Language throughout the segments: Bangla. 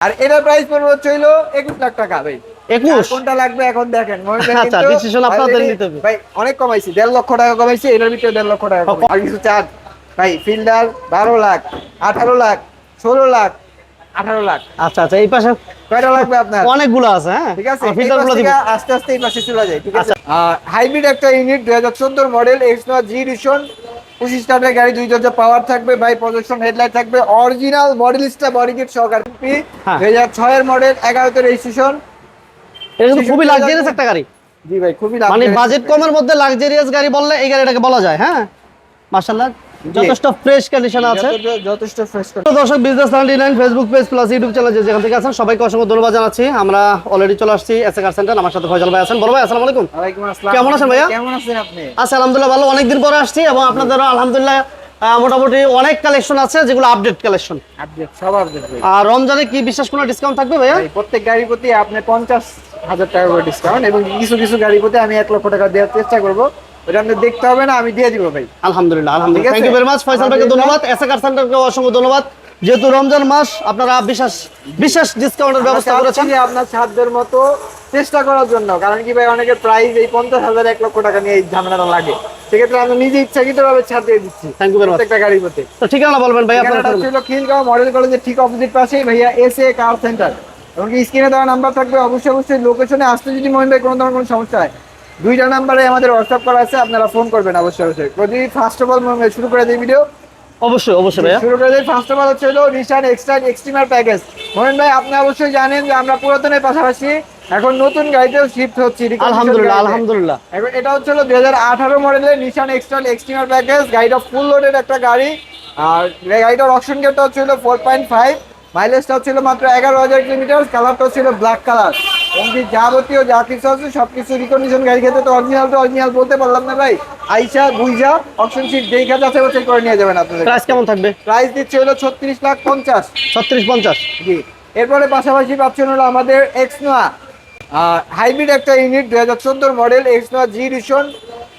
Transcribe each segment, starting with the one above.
আর এটার প্রাইস পড়বে হইল একুশ লাখ টাকা ভাই। একুশ? কোনটা লাগবে এখন দেখেন আচ্ছা, কিন্তু decision আপনাদের নিতে হবে। ভাই অনেক কমাইছি দেড় লক্ষ টাকা কমাইছি এটার ভিতরে দেড় লক্ষ টাকা আর কিছু চার্জ ভাই ফিল্ডার বারো লাখ আঠারো লাখ ষোলো লাখ আঠারো লাখ। আচ্ছা আচ্ছা এই পাশে কয়টা লাগবে আপনার? অনেকগুলো আছে হ্যাঁ? ঠিক আছে আস্তে আস্তে এই পাশে চলে যায় ঠিক আছে? আচ্ছা। হাইব্রিড একটা ইউনিট দুই হাজার চোদ্দোর মডেল এক্স নোয়া জি রিশন পঁচিশ টাকার গাড়ি দুই দরজা পাওয়ার থাকবে বাই প্রজেকশন হেডলাইট থাকবে। অরিজিনাল মডেলিস্টা বডি কিট সহকারে। হ্যাঁ। দুই হাজার ছয়ের মডেল এগারোতে রেজিস্ট্রেশন এটা খুবই 66 লাক্সারিয়াস একটা গাড়ি। জি ভাই খুবই মানে বাজেট কমের মধ্যে লাক্সারিয়াস গাড়ি বললে এই গাড়িটাকে বলা যায় হ্যাঁ? মাশাআল্লাহ। যথেষ্ট ফ্রেশ কন্ডিশন আছে। যথেষ্ট- ফ্রেশ দর্শক business ninety nine Facebook page plus YouTube channel যেখান থেকে আছেন সবাইকে অসংখ্য ধন্যবাদ জানাচ্ছি। আমরা অলরেডি চলে আসছি এসএ কার সেন্টার আমার সাথে ফয়সাল ভাই আছেন। বড় ভাই আসসালামু আলাইকুম। ওয়ালাইকুম আসসালাম। কেমন আছেন ভাইয়া? কেমন আছেন আপনি? আচ্ছা আলহামদুলিল্লাহ ভালো। অনেকদিন পরে আসছি এবং আপনাদেরও আলহামদুলিল্লাহ মোটামুটি অনেক কালেকশন আছে যেগুলো আপডেট কালেকশন আপডেট সব আপডেট আর রমজানে কি বিশেষ কোনো ডিসকাউন্ট থাকবে ভাইয়া? প্রত্যেক গাড়ির প্রতি আপনি পঞ্চাশ হাজার টাকা করে ডিসকাউন্ট এবং কিছু কিছু গাড়ির প্রতি আমি এক লক্ষ টাকা দেওয়ার চেষ্টা করব। ওটা আপনি দেখতে হবে না আমি দিয়ে দিব ভাই। আলহামদুলিল্লাহ আলহামদুলিল্লাহ। Thank you very much Faisal ভাইকে ধন্যবাদ। এসএ কার সেন্টারকে অসংখ্য ধন্যবাদ। যেহেতু রমজান মাস আপনারা বিশেষ বিশেষ ডিসকাউন্টের ব্যবস্থা করেছেন। আপনার সাধ্যের মতো চেষ্টা করার জন্য কারণ কি ভাই অনেকের প্রাইস এই পঞ্চাশ হাজার এক লক্ষ টাকা নিয়ে এই ঝামেলাটা লাগে। সেক্ষেত্রে আমি নিজে ইচ্ছাকৃত ভাবে ছাড় দিয়ে দিচ্ছি। থ্যাংক ইউ প্রত্যেকটা গাড়ির প্রতি তো ঠিকানা বলবেন ভাই আপনার ঠিকানাটা ছিল খিলগাঁও মডেল কলেজের ঠিক অপোজিট পাশেই ভাইয়া এস এ কার সেন্টার এমনকি স্ক্রিনে দেওয়া নাম্বার থাকবে অবশ্যই অবশ্যই লোকেশনে আসতে যদি মনে হয় কোনো ধরনের কোনো সমস্যা হয় দুইটা নাম্বারে আমাদের হোয়াটসঅ্যাপ করা আছে আপনারা ফোন করবেন অবশ্যই অবশ্যই। যদি ফার্স্ট অফ অল শুরু করে দিই ভিডিও অবশ্যই অবশ্যই ভাইয়া। শুরু করে দিই। ফার্স্ট অফ অল হচ্ছে হলো নিশান এক্সট্রা এক্সট্রিমার প্যাকেজ মোহন ভাই আপনি অবশ্যই জানেন যে আমরা পুরাতনের পাশাপাশি এখন নতুন গাড়িতেও শিফট হচ্ছি। আলহামদুলিল্লাহ। আলহামদুলিল্লাহ। এখন এটা হচ্ছে হলো দুই হাজার আঠারো মডেলের নিশান এক্সট্রা এক্সট্রিমার প্যাকেজ গাড়িটা ফুল লোডেড একটা গাড়ি। আর গাড়িটার অপশন গেটটা হচ্ছে হলো ফোর পয়েন্ট ফাইভ মাইলেজটা হচ্ছিল মাত্র এগারো হাজার কিলোমিটার কালারটা হচ্ছিল ব্ল্যাক কালার এমনকি যাবতীয় যা কিছু আছে সব কিছু রিকন্ডিশন গাড়ি খেতে তো অরিজিনাল তো অরিজিনাল বলতে পারলাম না ভাই। আইসা বুইজা অপশন যেই কাজ আছে ওটাই করে নিয়ে যাবেন আপনাদের প্রাইস কেমন থাকবে? প্রাইস দিচ্ছে হলো ছত্রিশ লাখ পঞ্চাশ। ছত্রিশ পঞ্চাশ। জি। এরপরে পাশাপাশি পাচ্ছেন হলো আমাদের এক্স নোয়া হাইব্রিড একটা ইউনিট দুই হাজার চোদ্দোর মডেল এক্স নোয়া জি রিশন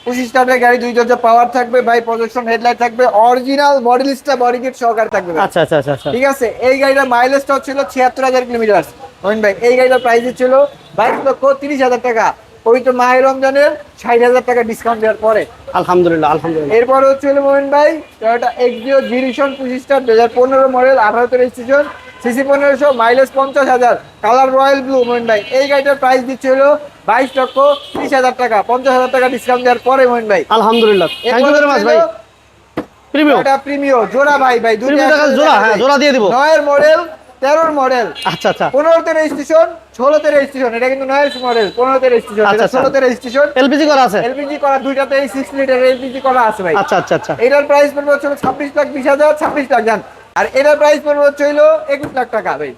পঁচিশ টাকার গাড়ি দুই দরজা পাওয়ার থাকবে বাই প্রজেকশন হেডলাইট থাকবে অরিজিনাল মডেলিস্টা বডি কিট সহকারে থাকবে আচ্ছা আচ্ছা আচ্ছা আচ্ছা। ঠিক আছে? এই গাড়িটার মাইলেজটা হচ্ছিল ছিয়াত্তর হাজার কিলোমিটার মোহিন ভাই এই গাড়িটার প্রাইস ছিল বাইশ লক্ষ তিরিশ হাজার টাকা। পবিত্র মাহের রমজানের ষাট হাজার টাকা ডিসকাউন্ট দেওয়ার পরে। আলহামদুলিল্লাহ আলহামদুলিল্লাহ। এরপর হচ্ছে হলো মোহন ভাই টয়োটা এক্সিও জিরিশন পঁচিশটা দু হাজার পনেরো মডেল আঠারোতে রেজিস্ট্রেশন সিসি পনেরোশো মাইলেজ পঞ্চাশ হাজার কালার রয়্যাল ব্লু মোহন ভাই। এই গাড়িটার প্রাইস দিচ্ছে হলো বাইশ লক্ষ ত্রিশ হাজার টাকা পঞ্চাশ হাজার টাকা ডিসকাউন্ট দেওয়ার পরে মোহন ভাই। আলহামদুলিল্লাহ। থ্যাংক ইউ ভেরি মাচ ভাই। প্রিমিয়াম এটা প্রিমিও জোড়া ভাই ভাই দুটো জোড়া হ্যাঁ জোড়া দিয়ে দিব। নয়ের মডেল তেরোর মডেল আচ্ছা আচ্ছা। পনেরোতে রেজিস্ট্রেশন ষোলোতে রেজিস্ট্রেশন এটা কিন্তু নয়ের মডেল পনেরোতে রেজিস্ট্রেশন আচ্ছা, আচ্ছা। ষোলোতে রেজিস্ট্রেশন এলপিজি করা আছে? এলপিজি করা দুইটাতে সিক্স লিটার এলপিজি করা আছে ভাই। আচ্ছা আচ্ছা আচ্ছা। এটার প্রাইস পড়বে হচ্ছে ছাব্বিশ লাখ বিশ হাজার ছাব্বিশ লাখ জান। আর এটার প্রাইস পড়বে হচ্ছে হইল একুশ লাখ টাকা ভাই।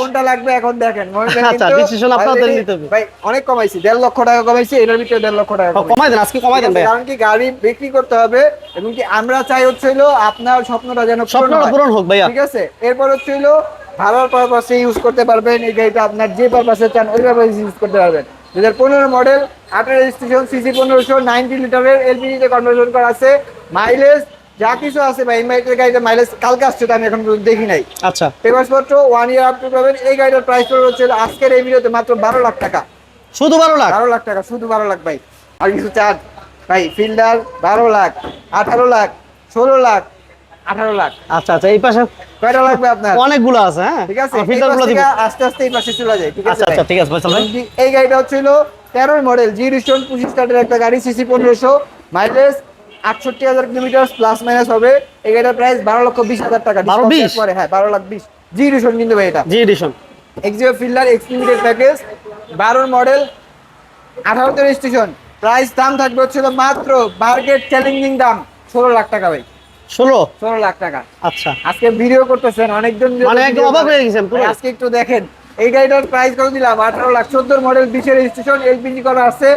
কোনটা লাগবে এখন দেখেন। আচ্ছা, কিন্তু decision আপনাদের নিতে হবে। ভাই অনেক কমাইছি দেড় লক্ষ টাকা কমাইছি এটার ভিতরে দেড় লক্ষ টাকা কমাই দেন আজকে কমাই দেন ভাই। কারণ কি গাড়ি বিক্রি করতে হবে এবং কি আমরা চাই হচ্ছে হইল আপনার স্বপ্নটা যেন পূরণ স্বপ্নটা পূরণ হোক ভাইয়া। ঠিক আছে? এরপর হচ্ছে হইল ভাড়ার পারপাসে ইউজ করতে পারবেন এই গাড়িটা আপনার যে পারপাসে চান ওই পারপাসে ইউজ করতে পারবেন। দু হাজার পনেরো মডেল আঠারো রেজিস্ট্রেশন সিসি পনেরোশো নাইনটি লিটারের এলপিজিতে কনভার্সন করা আছে। মাইলেজ যা কিছু আছে ভাই এই মাইলেজ গাড়িটা মাইলেজ কালকে আসছে আমি এখন দেখি নাই। আচ্ছা। পেপারস পত্র ওয়ান ইয়ার আপ টু পাবেন এই গাড়িটার প্রাইস পড়বে হচ্ছে আজকের এই ভিডিওতে মাত্র বারো লাখ টাকা। শুধু বারো লাখ? বারো লাখ টাকা শুধু বারো লাখ ভাই। আর কিছু চার্জ ভাই ফিল্ডার বারো লাখ আঠারো লাখ ষোলো লাখ আঠারো লাখ। আচ্ছা আচ্ছা এই পাশে কয়টা লাগবে আপনার? অনেকগুলো আছে হ্যাঁ? ঠিক আছে? আস্তে আস্তে এই পাশে চলে যায় ঠিক আছে? আচ্ছা আচ্ছা ঠিক আছে এই গাড়িটা হচ্ছিল তেরোর মডেল জি রিস্টন পঁচিশ কার্ডের একটা গাড়ি সিসি পনেরোশো। মাইলেজ আটষট্টি হাজার কিলোমিটার প্লাস মাইনাস হবে। এই গাড়িটার প্রাইস বারো লক্ষ বিশ হাজার টাকা 12 discount বিশ? পরে হ্যাঁ বারো লাখ বিশ। জি রিস্টন কিন্তু ভাই এটা। G edition Axio Fielder X limited package বারোর মডেল আঠারোতে রেজিস্ট্রেশন প্রাইস দাম থাকবে হচ্ছিল মাত্র মার্কেট চ্যালেঞ্জিং দাম ষোলো লাখ টাকা ভাই। ষোলো? ষোলো লাখ টাকা। আচ্ছা। আজকে ভিডিও করতেছেন অনেকজন মানে একদম অবাক হয়ে গেছেন আজকে একটু দেখেন। এই গাড়িটার প্রাইস কত দিলাম? আঠারো লাখ। চোদ্দোর মডেল বিশের রেজিস্ট্রেশন এলপিজি করা আছে।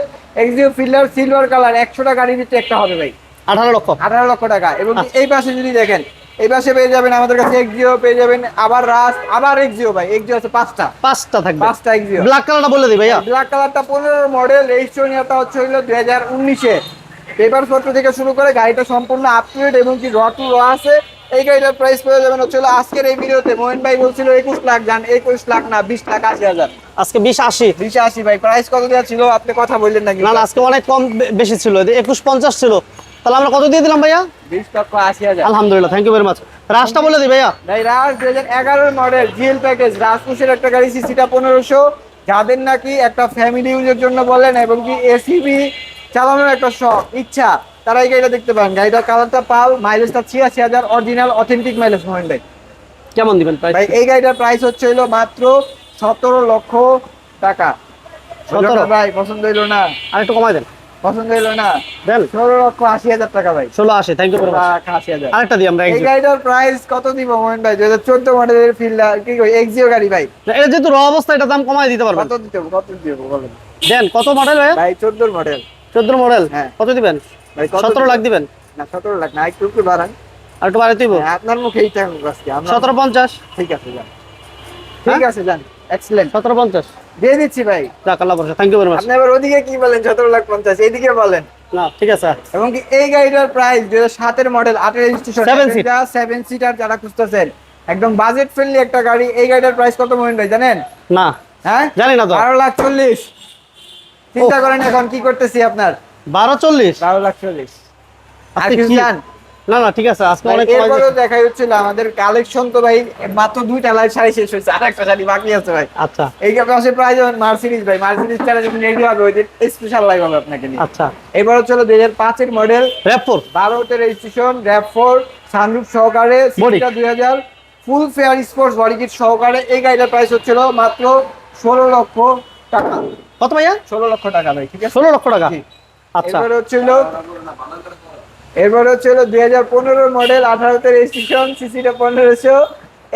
এক্সিও ফিল্ডার সিলভার কালার একশোটা গাড়ির ভিতরে একটা হবে ভাই। আঠারো লক্ষ। আঠারো লক্ষ টাকা। এবং আচ্ছা। এই পাশে যদি দেখেন এই পাশে পেয়ে যাবেন আমাদের কাছে এক্সিও পেয়ে যাবেন আবার রাস আবার এক্সিও ভাই। এক্সিও আছে পাঁচটা। পাঁচটা থাকবে। পাঁচটা এক্সিও ব্ল্যাক কালারটা বলে দিই ভাইয়া। ব্ল্যাক কালারটা পনেরো মডেল রেজিস্ট্রেশনটা হচ্ছে হইল দুই হাজার উনিশে। পেপার পত্র থেকে শুরু করে গাড়িটা সম্পূর্ণ আপ টু ডেট এবং কি র টু র আছে। এই গাড়িটার প্রাইস পেয়ে যাবেন হচ্ছে হলো আজকের এই ভিডিওতে। মোহন ভাই বলছিল একুশ লাখ যান একুশ লাখ না বিশ লাখ আশি হাজার। আজকে বিশ আশি। বিশ আশি ভাই প্রাইস কত দেওয়া ছিল? আপনি কথা বললেন নাকি? না আজকে অনেক কম বেশি ছিল। একুশ পঞ্চাশ ছিল। তাহলে আমরা কত দিয়ে দিলাম ভাইয়া? বিশ লক্ষ আশি হাজার। আলহামদুলিল্লাহ থ্যাংক ইউ ভেরি মাচ রাশটা বলে দিই ভাইয়া। ভাই রাজ দুই হাজার এগারোর মডেল জিএল প্যাকেজ একটা গাড়ি সিসিটা পনেরোশো। যাদের নাকি একটা ফ্যামিলি ইউজের জন্য বলেন এবং কি এসিবি চালানোর একটা শখ ইচ্ছা। তারা এই গাড়িটা দেখতে পারেন। গাড়িটার কালারটা পাল মাইলেজটা ছিয়াশি হাজার অরিজিনাল অথেন্টিক মাইলেজ মোহন ভাই কেমন দিবেন ভাই এই গাড়িটার প্রাইস হচ্ছে হলো মাত্র সতেরো লক্ষ টাকা। 17? ভাই পছন্দ হইল না। আর একটু কমাই দেন। পছন্দ হইল না। দেন। ষোলো লক্ষ আশি হাজার টাকা ভাই। ষোলো আশি thank you very much lakh আশি হাজার। আরেকটা দিই আমরা এই। গাড়িটার প্রাইস কত দিব মোহন ভাই? হাজার চোদ্দ মডেলের ফিল্ডার কি এক্সিও গাড়ি ভাই। এটা যেহেতু র অবস্থা এটা দাম কমাই দিতে পারবেন। কত দিতে? কত দিতে বলেন। দেন কত মডেল ভাইয়া ভাই চোদ্দোর মডেল চোদ্দ মডেল? হ্যাঁ। কত দিবেন? কত সতেরো লাখ দিবেন। না সতেরো লাখ না একটু একটু বাড়ান। আর একটু বাড়াই দিব হ্যাঁ, আপনার মুখে এইটা আজকে সতেরো পঞ্চাশ। ঠিক আছে যান। ঠিক আছে যান। এক্সেলেন্ট সতেরো পঞ্চাশ। দিয়ে দিচ্ছি ভাই। যাক আল্লাহ ভরসা। থ্যাংক ইউ ভেরি মাচ আপনি আবার ওদিকে কি বলেন? সতেরো লাখ পঞ্চাশ এইদিকে বলেন। না ঠিক আছে। এবং কি এই গাড়িটার প্রাইস দুই হাজার সাতের মডেল আটের রেজিস্ট্রেশন। সেভেন সিটার যারা খুঁজতেছেন একদম বাজেট ফ্রেন্ডলি একটা গাড়ি এই গাড়িটার প্রাইস কত মোহন ভাই জানেন? না। হ্যাঁ? জানি না তো। বারো লাখ চল্লিশ। চিন্তা করেন এখন কি করতেছি আপনার? বারো চল্লিশ। বারো লাখ চল্লিশ। আর কিছু জান না না ঠিক আছে আজকে অনেক এরপরেও দিয়েছে। হচ্ছিল আমাদের কালেকশন তো ভাই মাত্র দুইটা লাইট শাড়ি শেষ হয়েছে আর একটা শাড়ি বাকি আছে ভাই। আচ্ছা। এই পাশে প্রায় যেমন মার্সিডিজ ভাই মার্সিডিজ তারা যখন রেডি হবে ওই স্পেশাল লাইভ হবে আপনাকে নিয়ে। আচ্ছা। এবার হচ্ছে দুই হাজার পাঁচের মডেল র্যাপোর বারোতে রেজিস্ট্রেশন র্যাপ ফোর সানরুফ সহকারে। দুই হাজার full fair sports body kit সহকারে এই গাড়িটার প্রাইস হচ্ছিল মাত্র ষোলো লক্ষ টাকা। কত ভাইয়া? ষোলো লক্ষ টাকা ভাই ঠিক আছে? ষোলো লক্ষ টাকা। আচ্ছা। এরপরে হচ্ছিল এরপরে হচ্ছিল দুই হাজার পনেরো মডেল আঠারোতে রেজিস্ট্রেশন সিসিটা পনেরোশো।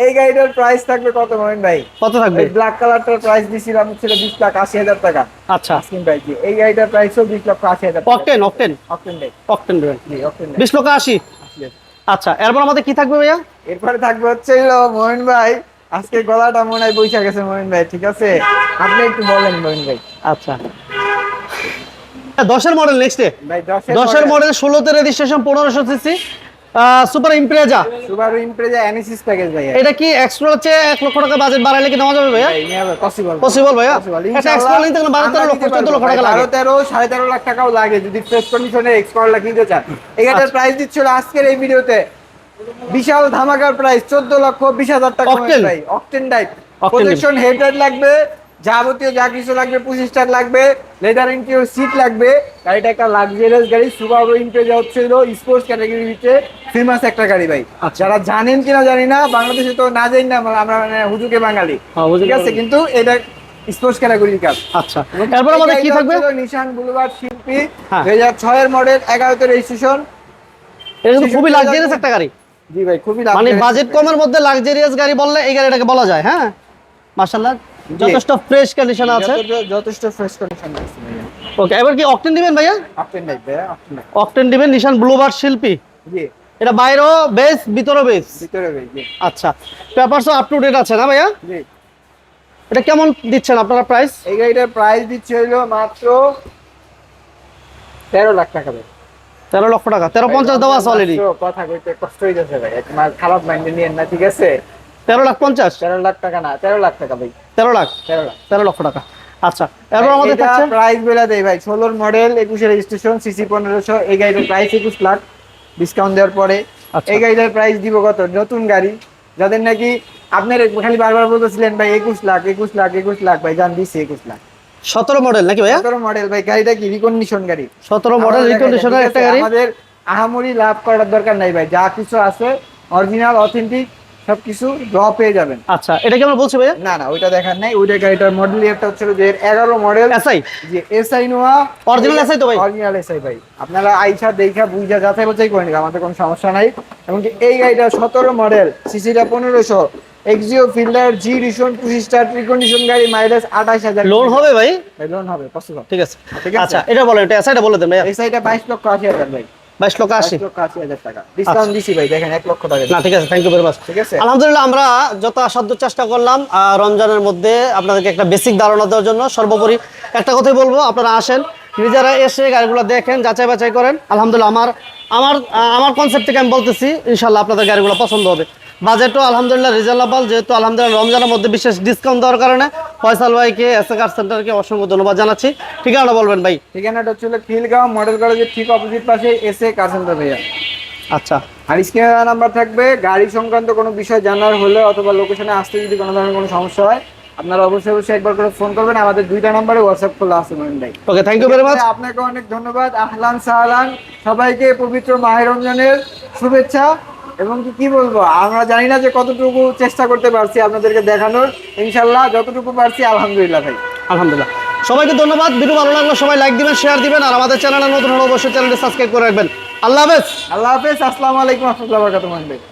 এই গাড়িটার প্রাইস থাকবে কত মোমেন ভাই? কত থাকবে? ব্ল্যাক কালারটার প্রাইস দিছিলাম হচ্ছিল বিশ লাখ আশি হাজার টাকা। আচ্ছা। প্রাইস এই গাড়িটার প্রাইসও বিশ লক্ষ আশি হাজার অকটেন অকটেন অকটেন ভাই। অকটেন অকটেন বিশ লক্ষ আশি। আচ্ছা এরপর আমাদের কি থাকবে ভাইয়া? এরপরে থাকবে হচ্ছে মোহন ভাই আজকে গলাটা মনে হয় বৈশা গেছে মোহন ভাই ঠিক আছে? আপনি একটু বলেন মোহন ভাই। আচ্ছা। দশের মডেল নেক্সটে দশের মডেল ষোলোতে রেজিস্ট্রেশন পনেরোশো CC super Impreza Subaru Impreza এনএসিস package ভাই এটা। কি এক্সট্রা হচ্ছে এক লক্ষ টাকা বাজেট বাড়াইলে কি নেওয়া যাবে ভাইয়া? পসিবল পসিবল ভাইয়া। এটা এক্সট্রা নিতে গেলে বারো তেরো লক্ষ চোদ্দ লক্ষ টাকা লাগে। লাখ টাকাও লাগে যদি ফ্রেশ কন্ডিশনে এক্সপার্ট লাখ নিতে চান। আচ্ছা। প্রাইস দিচ্ছিল আজকের এই ভিডিওতে। বিশাল ধামাকার প্রাইস চোদ্দ লক্ষ বিশ হাজার টাকা অকটেন টাইপ প্রজেকশন হেডলাইট লাগবে যাবতীয় যা কিছু লাগবে পঁচিশ স্টার লাগবে লেদার ইন্টিরিয়র সিট লাগবে। গাড়িটা একটা লাক্সারিয়াস গাড়ি সুবারু ইমপ্রেজা হচ্ছিল স্পোর্টস ক্যাটাগরির ভিতরে ফেমাস একটা গাড়ি ভাই। আচ্ছা। যারা জানেন কিনা জানি না বাংলাদেশে তো না জানি না আমরা- মানে হুজুকে বাঙালি। হ্যাঁ, ঠিক আছে কিন্তু এটা স্পোর্টস ক্যাটাগরির কাজ আচ্ছা। এরপর আমাদের কি থাকবে? নিশান বুলবার্ড শিল্পী হ্যাঁ। দুই হাজার ছয়ের মডেল এগারোতে রেজিস্ট্রেশন এটা কিন্তু খুবই লাক্সারিয়াস একটা গাড়ি। জি ভাই খুবই মানে বাজেট কমের মধ্যে লাক্সারিয়াস গাড়ি বললে এই গাড়িটাকে বলা যায় হ্যাঁ? মাশাআল্লাহ যথেষ্ট ফ্রেশ কন্ডিশন আছে। যথেষ্ট- ফ্রেশ কন্ডিশন আছে ওকে এবার কি অকটেন দিবেন ভাইয়া? নাই ভাইয়া অকটেন দিবেন নিশান ব্লুবার্ড শিল্পী? জি। এটা বাইরেও বেস ভিতরেও বেস ভিতরে জি। আচ্ছা পেপারসও আপ টু ডেট আছে না ভাইয়া? জি। এটা কেমন দিচ্ছেন আপনারা প্রাইস এই গাড়িটার প্রাইস দিচ্ছে হইল মাত্র তেরো লাখ টাকা ভাই। তেরো লক্ষ টাকা তেরো পঞ্চাশ দেওয়া আছে অলরেডি কথা কইতে কষ্ট হয়ে যাচ্ছে ভাই একবার খারাপ মাইন্ডে না ঠিক আছে? তেরো লাখ পঞ্চাশ? তেরো লাখ টাকা না তেরো লাখ টাকা ভাই। তেরো লাখ? তেরো লাখ। তেরো লক্ষ টাকা। আচ্ছা এরপর আমাদের থাকছে প্রাইস বেলা দেয় ভাই। ষোলোর মডেল একুশে রেজিস্ট্রেশন সিসি পনেরোশো এই গাড়িটার প্রাইস একুশ লাখ। ডিসকাউন্ট দেওয়ার পরে আচ্ছা। এই গাড়িটার প্রাইস দিব কত? নতুন গাড়ি। যাদের নাকি আপনার খালি বারবার বলতেছিলেন ভাই একুশ লাখ একুশ লাখ একুশ লাখ ভাই জান দিচ্ছি একুশ লাখ। সতেরো মডেল নাকি ভাইয়া? সতেরো মডেল ভাই গাড়িটা কি রিকন্ডিশন গাড়ি? সতেরো মডেল রিকন্ডিশনের একটা গাড়ি। আমাদের আহামরি লাভ করার দরকার নাই ভাই যা কিছু আছে অরিজিনাল অথেন্টিক সবকিছু র পেয়ে যাবেন। আচ্ছা এটা কেমন বলছে ভাইয়া? না না ওইটা দেখার নাই ওইটা গাড়িটার মডেল একটা হচ্ছিল যে এগারো মডেল এসআই যে এসআই নোয়া Original SI তো ভাই? অরিজিনাল এসআই ভাই। আপনারা আইসা দেখা বুঝা যাচাই বাছাই করে নিন আমাদের কোনো সমস্যা নাই। এমনকি এই গাড়িটা সতেরো মডেল সিসিটা পনেরোশো এক্সিও ফিল্ডার জি রিশন পঁচিশ স্টার রিকন্ডিশন গাড়ি মাইলেজ আঠাশ হাজার লোন হবে ভাই? লোন হবে পসিবল ঠিক আছে। ঠিক আছে। আচ্ছা এটা বলেন এটা এসআইটা বলে দেন ভাইয়া। এসআইটা বাইশ লক্ষ আশি হাজার ভাই। বাইশ লক্ষ আশি। বাইশ লক্ষ আশি হাজার টাকা। ডিসকাউন্ট দিছি ভাই দেখেন এক লক্ষ টাকা না ঠিক আছে থ্যাংক ইউ ভেরি মাচ ঠিক আছে? আলহামদুলিল্লাহ আমরা যথাসাধ্য চেষ্টা করলাম রমজানের মধ্যে আপনাদেরকে একটা বেসিক ধারণা দেওয়ার জন্য। সর্বোপরি একটা কথাই বলব আপনারা আসেন নিজেরা এসে গাড়িগুলো দেখেন যাচাই বাছাই করেন। আলহামদুলিল্লাহ আমার আমার আমার কনসেপ্ট থেকে আমি বলতেছি ইনশাল্লাহ আপনাদের গাড়িগুলো পছন্দ হবে। বাজেটও আলহামদুলিল্লাহ রিজনেবল যেহেতু আলহামদুলিল্লাহ রমজানের মধ্যে বিশেষ ডিসকাউন্ট দেওয়ার কারণে ফয়সাল ভাইকে এস এ কার সেন্টারকে অসংখ্য ধন্যবাদ জানাচ্ছি। ঠিকানাটা বলবেন ভাই। ঠিকানাটা হচ্ছে খিলগাঁও মডেল কলেজের ঠিক অপোজিট পাশে এসে কার সেন্টার ভাইয়া। আচ্ছা। আর স্ক্রিনে নাম্বার থাকবে গাড়ি সংক্রান্ত কোনো বিষয় জানার হলে অথবা লোকেশনে আসতে যদি কোনো ধরনের কোনো সমস্যা হয় আপনারা অবশ্যই অবশ্যই একবার করে ফোন করবেন। আমাদের দুইটা নাম্বারে হোয়াটসঅ্যাপ খোলা আছে মহিন ভাই। Okay thank you very much আপনাকে অনেক ধন্যবাদ। আহলান সাহলান। সবাইকে পবিত্র মাহের রমজানের শুভেচ্ছা। এবং কি কি বলব? আমরা জানি না যে কতটুকু চেষ্টা করতে পারছি আপনাদেরকে দেখানোর। ইনশাল্লাহ যতটুকু পারছি আলহামদুলিল্লাহ ভাই। আলহামদুলিল্লাহ। সবাইকে ধন্যবাদ। ভিডিও ভালো লাগলে সবাই লাইক দিবেন শেয়ার দিবেন আর আমাদের চ্যানেলে নতুন হলে অবশ্যই চ্যানেলটি সাবস্ক্রাইব করে রাখবেন। আল্লাহ হাফেজ। আল্লাহ হাফেজ। আসসালামু আলাইকুম রহমতুল্লাহ ভাই।